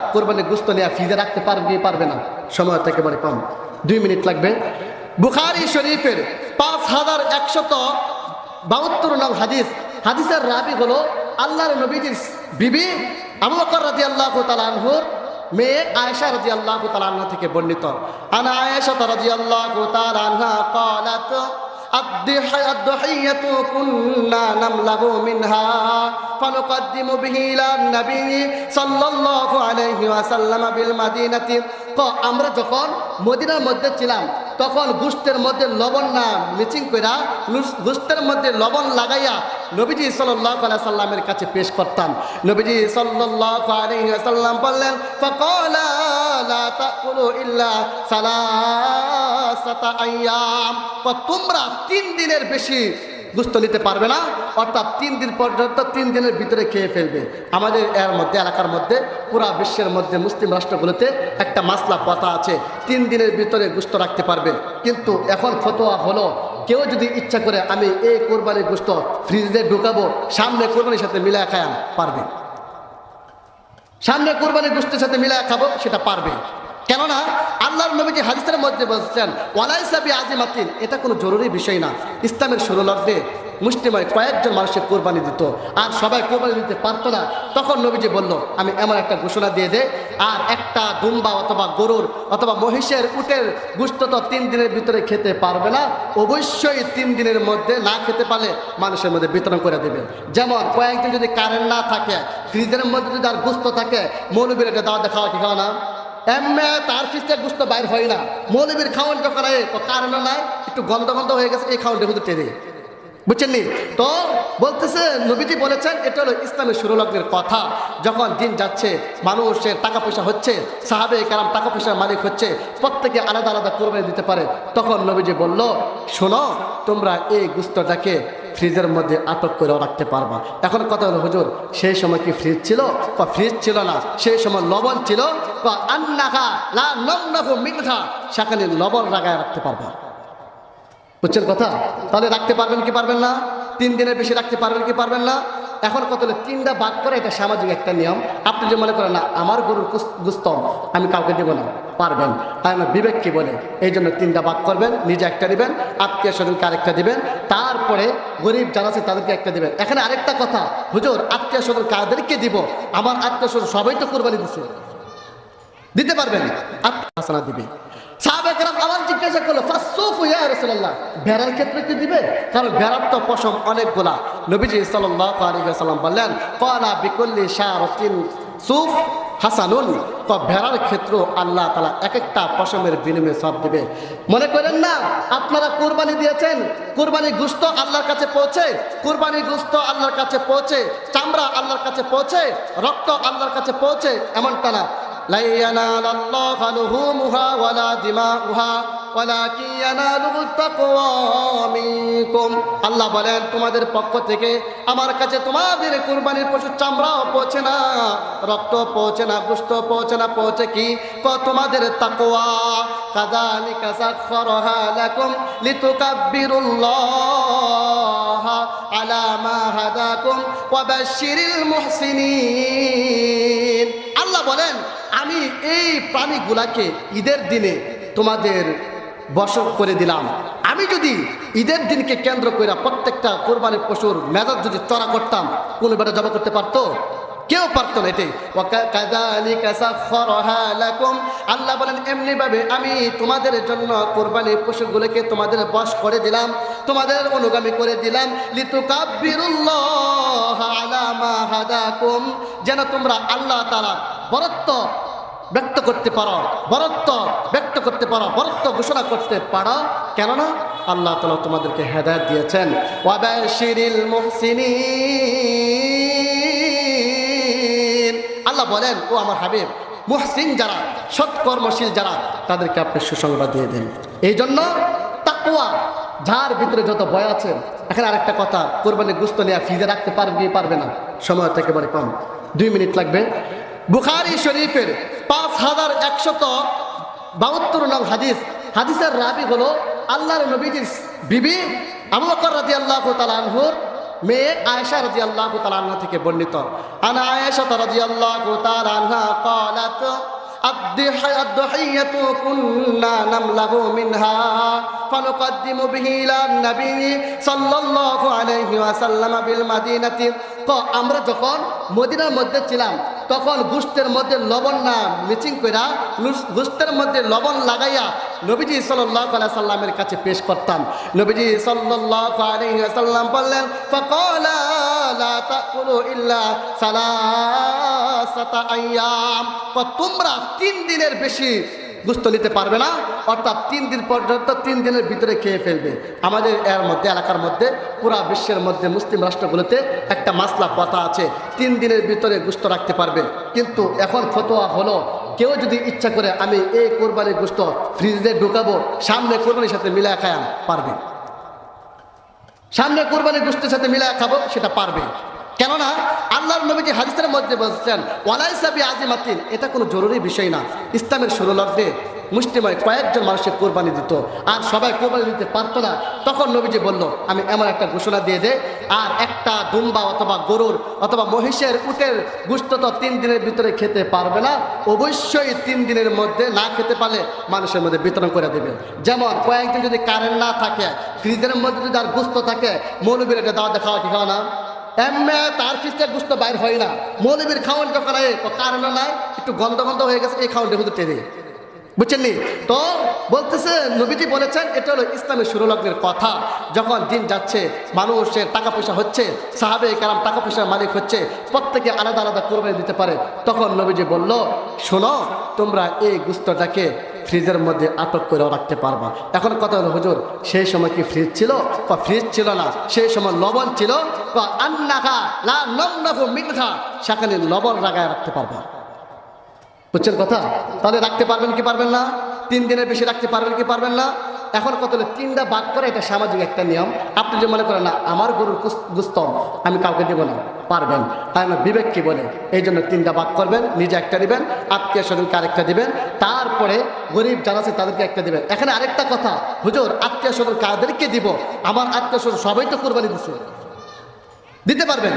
কোরবানি গুস্ত নেয়া ফিজে রাখতে পারবে পারবে না। সময় থেকে একেবারে কম। দুই মিনিট লাগবে। বুখারি শরীফের পাঁচ হাজার একশত বাহাত্তর নং হাদিস। হাদিসের রাবি হলো আল্লাহর নবীজির বিবি আমকর রাজি আল্লাহ তালানহুর মেয়ে আয়েশা রাজি আল্লাহ তালান্না থেকে বর্ণিত। আনা আয়েশা রাজি আল্লাহ তালান্না কলাত الضحية الضحية كنا نملغ منها فنقدم به إلى النبي صلى الله عليه وسلم بالمدينة ক আমরা যখন মদিনার মধ্যে ছিলাম তখন গুস্তের মধ্যে লবণ না মিচিং কইরা লুস- গুস্তের মধ্যে লবণ লাগাইয়া নবীজি সাল্লাহ সাল্লামের কাছে পেশ করতাম নবীজি সাল্লাহ সাল্লাম বললেন فقال তোমরা তিন দিনের বেশি গুস্ত নিতে পারবে না, অর্থাৎ তিন দিন পর্যন্ত তিন দিনের ভিতরে খেয়ে ফেলবে। আমাদের এর মধ্যে, এলাকার মধ্যে, পুরা বিশ্বের মধ্যে মুসলিম রাষ্ট্রগুলোতে একটা মাসলা কথা আছে, তিন দিনের ভিতরে গুস্ত রাখতে পারবে। কিন্তু এখন ফতোয়া হলো, কেউ যদি ইচ্ছা করে আমি এই কোরবানির গুস্ত ফ্রিজে ঢুকাবো, সামনে কোরবানির সাথে মিলা খায়াম পারবে। সামনে কোরবানির গোষ্ঠীর সাথে মিলায় খাব, সেটা পারবে। কেননা, আল্লাহর নবীজি হাদিসের মধ্যে বলছেন ওয়ালাইসাবি আজিমাতিন এটা কোনো জরুরি বিষয় না। ইসলামের ষোলো মুসলিমায় কয়েকজন মানুষের কোরবানি দিত। আর সবাই কোরবানি দিতে পারতো না। তখন নবীজি বলল, আমি এমন একটা ঘোষণা দিয়ে দে, আর একটা দুম্বা অথবা গরুর অথবা মহিষের উটের গুস্ত তো তিন দিনের ভিতরে খেতে পারবে না। অবশ্যই তিন দিনের মধ্যে না খেতে পারলে মানুষের মধ্যে বিতরণ করে দেবে। যেমন কয়েকদিন যদি কারেন্ট না থাকে ফ্রিজের মধ্যে যদি আর গুস্ত থাকে, মৌলবীর একটা দাওয়া দেখাওয়া কি খাওয়া না? এমনি তার ফিসটা গুস্ত বাইর হয় না। মৌলবীর খাওয়ান যখন কারণ নাই, একটু গন্ধ গন্ধ হয়ে গেছে, এই খাওয়ানটা শুধু টেনে। বুঝছেন নি তো বলতেছে, নবীজি বলেছেন, এটা হলো ইসলামের সুরলগ্নের কথা। যখন দিন যাচ্ছে, মানুষের টাকা পয়সা হচ্ছে, সাহাবে কারাম টাকা পয়সার মালিক হচ্ছে, প্রত্যেকে আলাদা আলাদা কোরবানি দিতে পারে। তখন নবীজি বলল, শোনো, তোমরা এই গুস্তটাকে ফ্রিজের মধ্যে আটক করে রাখতে পারবা। এখন কথা হলো, হুজুর, সেই সময় কি ফ্রিজ ছিল? বা ফ্রিজ ছিল না। সেই সময় লবণ ছিল। বা আন্নাখা লা মিনহা, সেখানে লবণ লাগায় রাখতে পারবা। বুঝছেন কথা? তাহলে রাখতে পারবেন কি পারবেন না? তিন দিনের বেশি রাখতে পারবেন কি পারবেন না? এখন কত হলো? তিনটা ভাগ করে এটা সামাজিক একটা নিয়ম। আপনি যে মনে করেন, না, আমার গরুর কুস- গুস্ত আমি কাউকে দেবো না। পারবেন। আর আমার বিবেক কি বলে? এই জন্য তিনটা ভাগ করবেন, নিজে একটা দিবেন, আত্মীয় স্বজনকে আরেকটা দিবেন, তারপরে গরিব যারা আছে তাদেরকে একটা দিবেন। এখানে আরেকটা কথা, হুজুর, আত্মীয় স্বজন কাদেরকে দিব? আমার আত্মীয় স্বজন সবাই তো কোরবানি দিছে। দিতে পারবেন? আত্মীয় দিবে। জিজ্ঞাসা করল ইয়া ভেড়ার ক্ষেত্রে কি দিবে? কারণ তো পশম অনেকগুলা। নবীজি সুফ হাসানুন। তো ভেড়ার ক্ষেত্র আল্লাহ তালা এক একটা পশমের বিনিময়ে সব দিবে। মনে করেন না, আপনারা কোরবানি দিয়েছেন, কোরবানি গুস্ত আল্লাহর কাছে পৌঁছে, কোরবানি গুস্ত আল্লাহর কাছে পৌঁছে, চামড়া আল্লাহর কাছে পৌঁছে, রক্ত আল্লাহর কাছে পৌঁছে, এমনটা না। লাইয়ানা আল্লাহ হালুহু ওয়ালা দিমা উহা আল্লাহ বলেন, তোমাদের পক্ষ থেকে আমার কাছে তোমাদের কুরবানির পশু চামড়াও পৌঁছে না রক্ত পৌঁছে না গুস্ত পৌঁছে না, পৌঁছে কি? ক, তোমাদের তাকওয়া। কাযালিকা সাখখারাহা লাকুম লিতুকাব্বিরুল্লাহ আলা মা আল্লাহ বলেন, আমি এই প্রাণীগুলাকে ঈদের দিনে তোমাদের বসত করে দিলাম। আমি যদি ঈদের দিনকে কেন্দ্র করে প্রত্যেকটা কোরবানির পশুর মেজাজ যদি চড়া করতাম কোনো বেটা জমা করতে পারতো? কেউ পারতো না এটাই আল্লাহ বলেন এমনি ভাবে আমি তোমাদের জন্য কোরবানি পশুগুলোকে তোমাদের বস করে দিলাম, তোমাদের অনুগামী করে দিলাম। লিতুকাব্বিরুল্লাহ আলা মা যেন তোমরা আল্লাহ তাআলা বরত্ব ব্যক্ত করতে পারো, বরত্ব ব্যক্ত করতে পারো, বরত্ব ঘোষণা করতে পারো। কেননা আল্লাহ তালা তোমাদেরকে হেদায়ত দিয়েছেন। আল্লাহ বলেন, ও আমার হাবিব, মুহসিন যারা, সৎকর্মশীল যারা, তাদেরকে আপনি সুসংবাদ দিয়ে দেন। এই জন্য তাকুয়া যার ভিতরে যত ভয় আছে, এখানে আরেকটা কথা কোরবানি গুস্ত নিয়ে ফ্রিজে রাখতে পারবে পারবে না? সময় একেবারে কম। দুই মিনিট লাগবে। বুখারি শরীফের পাঁচ হাজার একশত বাহাত্তর নং হাদিস হাদিসের রাবি হলো আল্লাহর নবীজির বিবি আবু বকর রাদিয়াল্লাহু তাআলা আনহুর মেয়ে আয়েশা রাজি আল্লাহ তালান্না থেকে বর্ণিত আনা আয়েশা রাজি আল্লাহ তালান্না قالت الضحية الضحية كنا نملأ منها فنقدم به إلى النبي صلى الله عليه وسلم بالمدينة ক আমরা যখন মদিনার মধ্যে ছিলাম তখন গুস্তের মধ্যে লবণ না মিচিং কইরা গুস্তের মধ্যে লবণ লাগাইয়া নবীজি সাল্লাহ আলাই সাল্লামের কাছে পেশ করতাম। নবীজি সাল্লাহ সাল্লাম বললেন, ফকলা তোমরা তিন দিনের বেশি গুস্ত নিতে পারবে না, অর্থাৎ তিন দিন পর্যন্ত তিন দিনের ভিতরে খেয়ে ফেলবে। আমাদের এর মধ্যে, এলাকার মধ্যে, পুরা বিশ্বের মধ্যে মুসলিম রাষ্ট্রগুলোতে একটা মাসলা কথা আছে। তিন দিনের ভিতরে গুস্ত রাখতে পারবে। কিন্তু এখন ফতোয়া হলো, কেউ যদি ইচ্ছা করে আমি এই কোরবানির গুস্ত ফ্রিজে ঢুকাবো, সামনে কোরবানির সাথে মিলায় খায়াম পারবে। সামনে কোরবানির গোষ্ঠীর সাথে মিলায় খাব, সেটা পারবে। কেননা আল্লাহর নবীজি হাদিসের মধ্যে বলছেন ওয়ালাই সাবি আজিমাতিন এটা কোনো জরুরি বিষয় না। ইসলামের লগ্নে মুষ্টিময় কয়েকজন মানুষের কোরবানি দিত, আর সবাই কোরবানি দিতে পারতো না। তখন নবীজি বলল, আমি এমন একটা ঘোষণা দিয়ে দে, আর একটা দুম্বা অথবা গরুর অথবা মহিষের উটের গুস্ত তো তিন দিনের ভিতরে খেতে পারবে না। অবশ্যই তিন দিনের মধ্যে না খেতে পারলে মানুষের মধ্যে বিতরণ করে দেবে। যেমন কয়েকদিন যদি কারেন্ট না থাকে ফ্রিজের মধ্যে যদি আর গুস্ত থাকে, মৌলবীর এটা দাওয়া দেখাওয়া কি খাওয়া না? এমনি তার ফিসটা গুস্ত বাইর হয় না। মৌলবীর খাওয়ান যখন কারণ নাই? একটু গন্ধ গন্ধ হয়ে গেছে, এই খাওয়ানটা শুধু টেনে। বুঝছেননি তো বলতেছে, নবীজি বলেছেন, এটা হলো ইসলামের সুরলগ্নের কথা। যখন দিন যাচ্ছে, মানুষের টাকা পয়সা হচ্ছে, সাহাবে কারাম টাকা পয়সার মালিক হচ্ছে, প্রত্যেকে আলাদা আলাদা কোরবানি দিতে পারে। তখন নবীজি বলল, শোনো, তোমরা এই গুস্তটাকে ফ্রিজের মধ্যে আটক করে রাখতে পারবা। এখন কথা হলো, হুজুর, সেই সময় কি ফ্রিজ ছিল? বা ফ্রিজ ছিল না, সেই সময় লবণ ছিল? বা আন্নাখা মিনহা, সেখানে লবণ লাগায় রাখতে পারবা। বুঝছেন কথা? তাহলে রাখতে পারবেন কি পারবেন না? তিন দিনের বেশি রাখতে পারবেন কি পারবেন না? এখন কত হলো, তিনটা বাদ করে এটা সামাজিক একটা নিয়ম। আপনি যে মনে করেন, না, আমার গরুর গুস্তম, আমি কাউকে দেবো না। পারবেন। তাই না বিবেক কি বলে, এই জন্য তিনটা বাক করবেন, নিজে একটা দিবেন, আত্মীয় স্বজনকে আরেকটা দিবেন, তারপরে গরিব যারা আছে তাদেরকে একটা দিবেন। এখানে আরেকটা কথা, হুজুর, আত্মীয় স্বজন কাদেরকে দিব? আমার আত্মীয় স্বজন সবাই তো কোরবানি দিচ্ছে দিতে পারবেন?